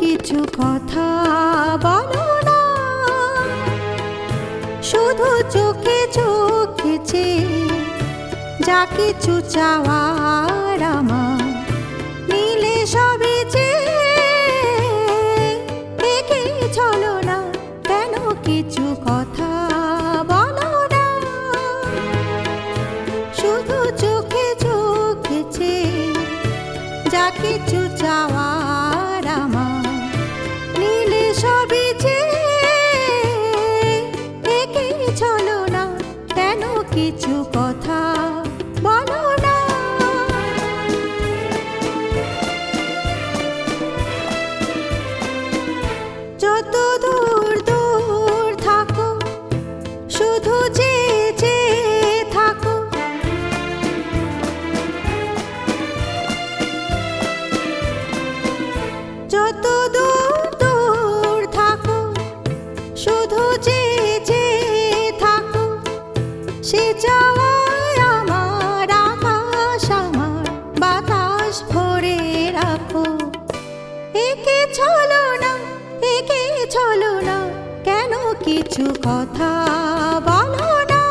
কিছু কথা বলো না। শুধু চোখে চোখেছে যা কিছু চাওয়ার আমার মিলে সবে যে দেখে চলো না, কেন কিছু কথা বলো না। শুধু চোখে কিছু চাওয়া কিছু চলো না, একে চলো না, কেন কিছু কথা বলো না?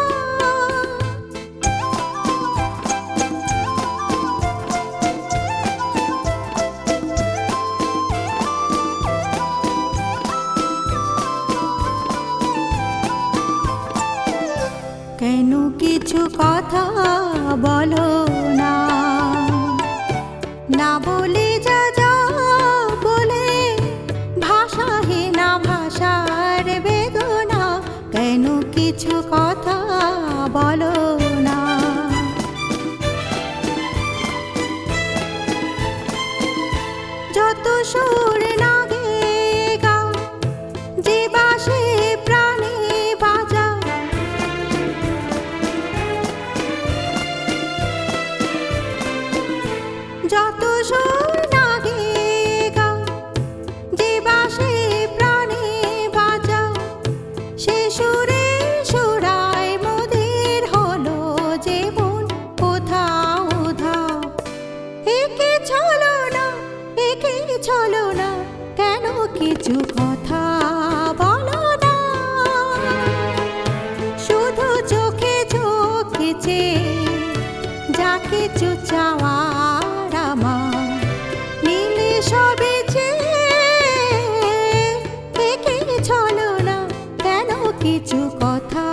কেন কিছু কথা বলো না? না বলে যা কিছু কথা বলো না। যত সুর নাগে গাও যে বাসে প্রাণে বাজা। যত সুর কিছু কথা বলো না। শুধু চোখে চোখেছে যা কিছু চাওয়ার আমার নীলে সবে যে চলো না কেন কিছু কথা